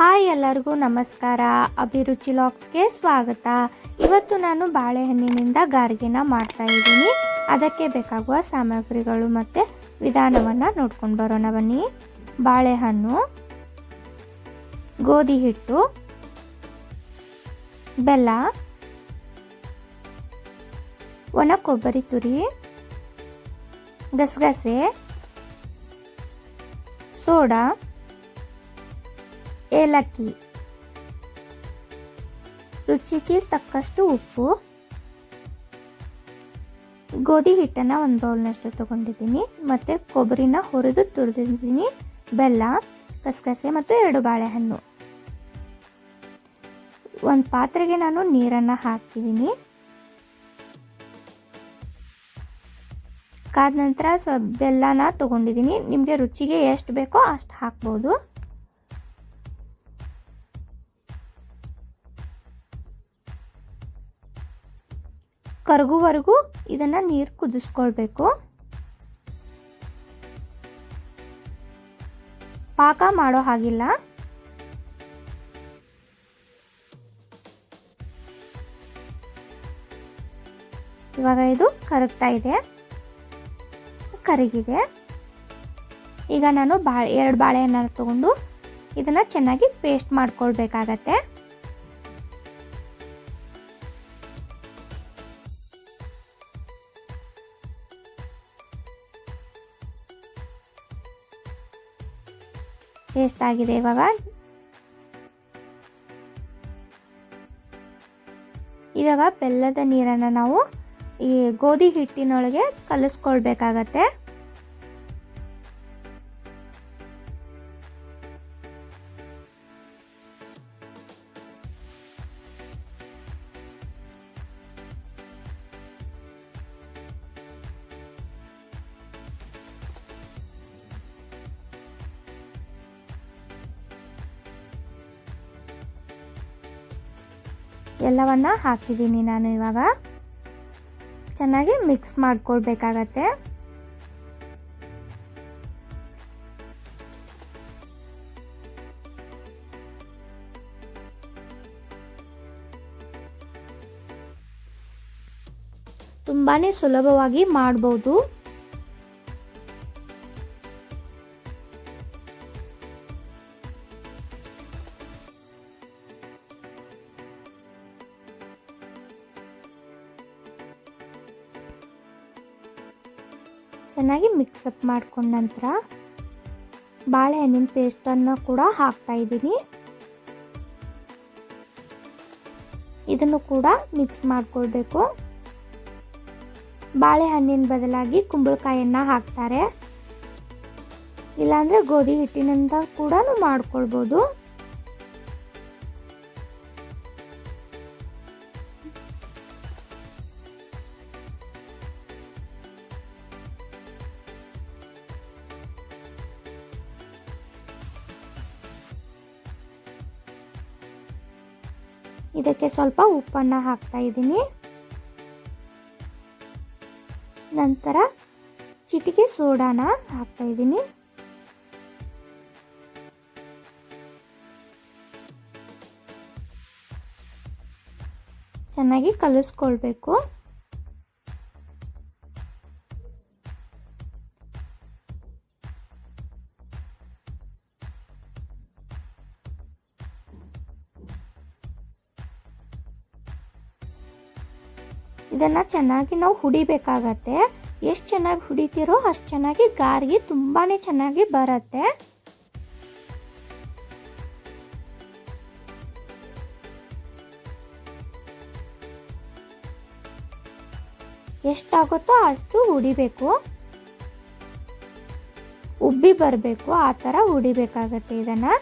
Hi ಎಲ್ಲರಿಗೂ ನಮಸ್ಕಾರ. ಅಭಿರುಚಿ ಲಾಕ್ಸ್ಗೆ ಸ್ವಾಗತ. ಇವತ್ತು ನಾನು ಬಾಳೆಹಣ್ಣಿನಿಂದ ಗಾರ್ಗಿನ ಮಾಡ್ತಾ ಇದ್ದೀನಿ. ಅದಕ್ಕೆ ಬೇಕಾಗುವ ಸಾಮಗ್ರಿಗಳು ಮತ್ತು ವಿಧಾನವನ್ನು ನೋಡ್ಕೊಂಡು ಬರೋಣ ಬನ್ನಿ. ಬಾಳೆಹಣ್ಣು, ಗೋಧಿ ಹಿಟ್ಟು, ಬೆಲ್ಲ, ಒಣ ಕೊಬ್ಬರಿ ತುರಿ, ಗಸಗಸೆ, ಸೋಡಾ ಏಲಕ್ಕಿ. ರುಚಿಗೆ ತಕ್ಕಷ್ಟು ಉಪ್ಪು. ಗೋಧಿ ಹಿಟ್ಟನ್ನು ಒಂದು ಬೌಲ್ನಷ್ಟು ತೊಗೊಂಡಿದ್ದೀನಿ. ಮತ್ತು ಕೊಬ್ಬರಿನ ಹುರಿದು ತುರಿದಿದ್ದೀನಿ. ಬೆಲ್ಲ ಗಸಗಸೆ ಮತ್ತು ಎರಡು ಬಾಳೆಹಣ್ಣು. ಒಂದು ಪಾತ್ರೆಗೆ ನಾನು ನೀರನ್ನು ಹಾಕ್ತಿದ್ದೀನಿ. ಕಾದ ನಂತರ ಸ್ವಲ್ಪ ಬೆಲ್ಲನ ತೊಗೊಂಡಿದ್ದೀನಿ. ನಿಮಗೆ ರುಚಿಗೆ ಎಷ್ಟು ಬೇಕೋ ಅಷ್ಟು ಹಾಕ್ಬೋದು. ಕರಗುವರೆಗೂ ಇದನ್ನು ನೀರು ಕುದಿಸ್ಕೊಳ್ಬೇಕು. ಪಾಕ ಮಾಡೋ ಹಾಗಿಲ್ಲ. ಇವಾಗ ಇದು ಕರಗ್ತಾ ಇದೆ. ಕರಗಿದೆ. ಈಗ ನಾನು ಬಾಳೆ, ಎರಡು ಬಾಳೆಹಣ್ಣನ್ನು ತಗೊಂಡು ಇದನ್ನು ಚೆನ್ನಾಗಿ ಪೇಸ್ಟ್ ಮಾಡ್ಕೊಳ್ಬೇಕಾಗತ್ತೆ. ಪೇಸ್ಟ್ ಆಗಿದೆ ಇವಾಗ. ಇವಾಗ ಬೆಲ್ಲದ ನೀರನ್ನು ನಾವು ಈ ಗೋಧಿ ಹಿಟ್ಟಿನೊಳಗೆ ಕಲಿಸ್ಕೊಳ್ಬೇಕಾಗತ್ತೆ. ಎಲ್ಲವನ್ನ ಹಾಕಿದ್ದೀನಿ ನಾನು ಇವಾಗ. ಚೆನ್ನಾಗಿ ಮಿಕ್ಸ್ ಮಾಡ್ಕೊಳ್ಬೇಕಾಗತ್ತೆ. ತುಂಬಾ ಸುಲಭವಾಗಿ ಮಾಡ್ಬೋದು. ಚೆನ್ನಾಗಿ ಮಿಕ್ಸಪ್ ಮಾಡ್ಕೊಂಡ ನಂತರ ಬಾಳೆಹಣ್ಣಿನ ಪೇಸ್ಟನ್ನು ಕೂಡ ಹಾಕ್ತಾ ಇದ್ದೀನಿ. ಇದನ್ನು ಕೂಡ ಮಿಕ್ಸ್ ಮಾಡಿಕೊಳ್ಬೇಕು. ಬಾಳೆಹಣ್ಣಿನ ಬದಲಾಗಿ ಕುಂಬಳಕಾಯನ್ನು ಹಾಕ್ತಾರೆ. ಇಲ್ಲಾಂದರೆ ಗೋಧಿ ಹಿಟ್ಟಿನಿಂದ ಕೂಡ ಮಾಡ್ಕೊಳ್ಬೋದು. ಇದಕ್ಕೆ ಸ್ವಲ್ಪ ಉಪ್ಪನ್ನು ಹಾಕ್ತಾ ಇದ್ದೀನಿ. ನಂತರ ಚಿಟಿಕೆ ಸೋಡಾನ ಹಾಕ್ತಾ ಇದ್ದೀನಿ. ಚೆನ್ನಾಗಿ ಕಲಿಸ್ಕೊಳ್ಬೇಕು. ಇದನ್ನು ಚೆನ್ನಾಗಿ ನಾವು ಹುಡಿಬೇಕಾಗತ್ತೆ. ಎಷ್ಟು ಚೆನ್ನಾಗಿ ಹುಡಿತೀರೋ ಅಷ್ಟು ಚೆನ್ನಾಗಿ ಗಾರ್ಗಿ ತುಂಬಾ ಚೆನ್ನಾಗಿ ಬರುತ್ತೆ. ಎಷ್ಟಾಗುತ್ತೋ ಅಷ್ಟು ಹುಡಿಬೇಕು. ಉಬ್ಬಿ ಬರಬೇಕು, ಆ ಥರ ಹುಡಿಬೇಕಾಗತ್ತೆ ಇದನ್ನು.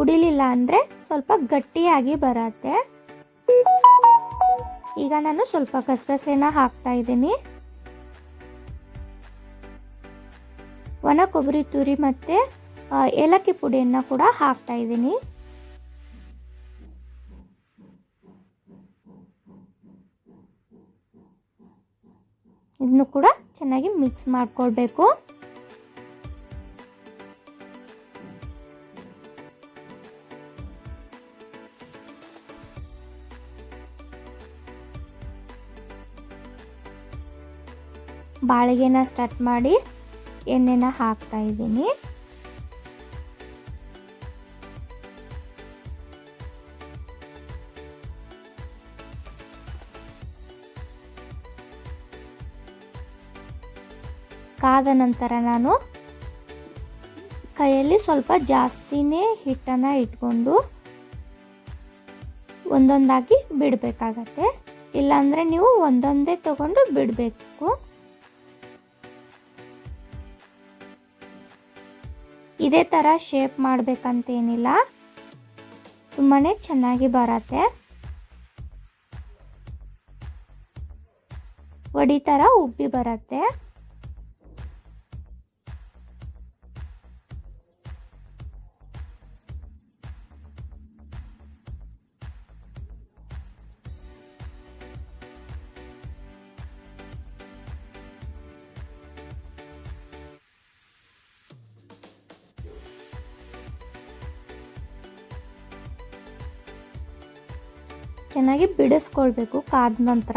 ಉಡಿಲಿಲ್ಲ ಅಂದರೆ ಸ್ವಲ್ಪ ಗಟ್ಟಿಯಾಗಿ ಬರತ್ತೆ. ಈಗ ನಾನು ಸ್ವಲ್ಪ ಗಸಗಸೆನ ಹಾಕ್ತಾ ಇದ್ದೀನಿ. ಒಣ ಕೊಬ್ಬರಿ, ತುರಿ ಮತ್ತು ಏಲಕ್ಕಿ ಪುಡಿಯನ್ನು ಕೂಡ ಹಾಕ್ತಾ ಇದ್ದೀನಿ. ಇದನ್ನು ಕೂಡ ಚೆನ್ನಾಗಿ ಮಿಕ್ಸ್ ಮಾಡ್ಕೊಳ್ಬೇಕು. ಬಾಳಿಗೆನ ಸ್ಟಾರ್ಟ್ ಮಾಡಿ ಎಣ್ಣೆನ ಹಾಕ್ತಾ ಇದ್ದೀನಿ. ಕಾದ ನಂತರ ನಾನು ಕೈಯಲ್ಲಿ ಸ್ವಲ್ಪ ಜಾಸ್ತಿನೇ ಹಿಟ್ಟನ್ನು ಇಟ್ಕೊಂಡು ಒಂದೊಂದಾಗಿ ಬಿಡಬೇಕಾಗತ್ತೆ. ಇಲ್ಲಾಂದರೆ ನೀವು ಒಂದೊಂದೇ ತಗೊಂಡು ಬಿಡಬೇಕು. ಇದೇ ಥರ ಶೇಪ್ ಮಾಡಬೇಕಂತೇನಿಲ್ಲ. ತುಂಬಾ ಚೆನ್ನಾಗಿ ಬರತ್ತೆ. ವಡಿ ಥರ ಉಬ್ಬಿ ಬರತ್ತೆ. ಚೆನ್ನಾಗಿ ಬಿಡಿಸ್ಕೊಳ್ಬೇಕು ಕಾದ ನಂತರ.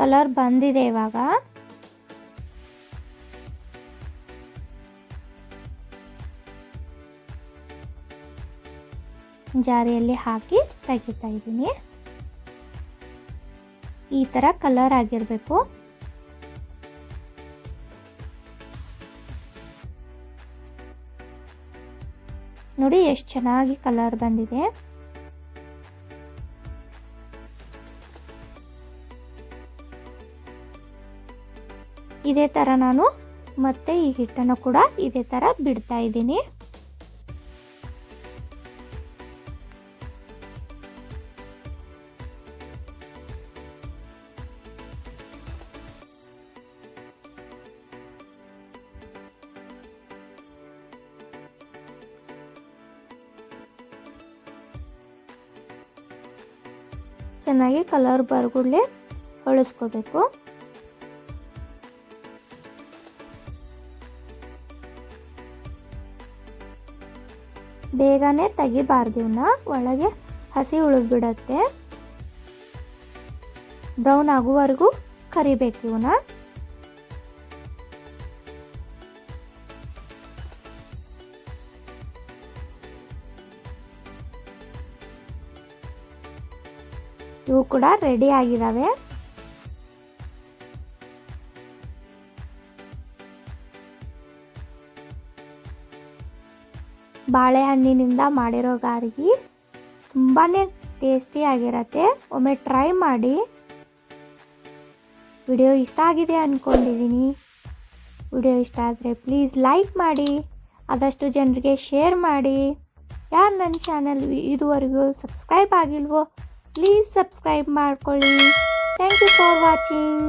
ಕಲರ್ ಬಂದಿದೆ ಇವಾಗ. ಜಾರಿಯಲ್ಲಿ ಹಾಕಿ ತೆಗಿತಾ ಇದ್ದೀನಿ. ಈ ಥರ ಕಲರ್ ಆಗಿರಬೇಕು. ನೋಡಿ ಎಷ್ಟು ಚೆನ್ನಾಗಿ ಕಲರ್ ಬಂದಿದೆ. ಇದೇ ಥರ ನಾನು ಮತ್ತೆ ಈ ಹಿಟ್ಟನ್ನು ಕೂಡ ಇದೇ ಥರ ಬಿಡ್ತಾ ಇದ್ದೀನಿ. ಚೆನ್ನಾಗಿ ಕಲರ್ ಬರ್ಗುಡ್ಲೆ ಹೊಳಿಸ್ಕೋಬೇಕು. ಬೇಗನೆ ತೆಗಿಬಾರ್ದು ಇವನ್ನ ಒಳಗೆ ಹಸಿ ಉಳಿದ್ಬಿಡತ್ತೆ. ಬ್ರೌನ್ ಆಗುವವರೆಗೂ ಕರಿಬೇಕು ಇವನ್ನ ಇವು ಕೂಡ ರೆಡಿ ಆಗಿದ್ದಾವೆ ಬಾಳೆಹಣ್ಣಿನಿಂದ ಮಾಡಿರೋ ಗಾರ್ಗಿ ತುಂಬಾ ಟೇಸ್ಟಿಯಾಗಿರತ್ತೆ ಒಮ್ಮೆ ಟ್ರೈ ಮಾಡಿ. ವಿಡಿಯೋ ಇಷ್ಟ ಆಗಿದೆ ಅಂದ್ಕೊಂಡಿದ್ದೀನಿ ವಿಡಿಯೋ ಇಷ್ಟ ಆದರೆ ಪ್ಲೀಸ್ ಲೈಕ್ ಮಾಡಿ. ಆದಷ್ಟು ಜನರಿಗೆ ಶೇರ್ ಮಾಡಿ. ಯಾರು ನನ್ನ ಚಾನಲ್ ಇದುವರೆಗೂ ಸಬ್ಸ್ಕ್ರೈಬ್ ಆಗಿಲ್ವೋ ಪ್ಲೀಸ್ ಸಬ್ಸ್ಕ್ರೈಬ್ ಮಾಡ್ಕೊಳ್ಳಿ. Thank you for watching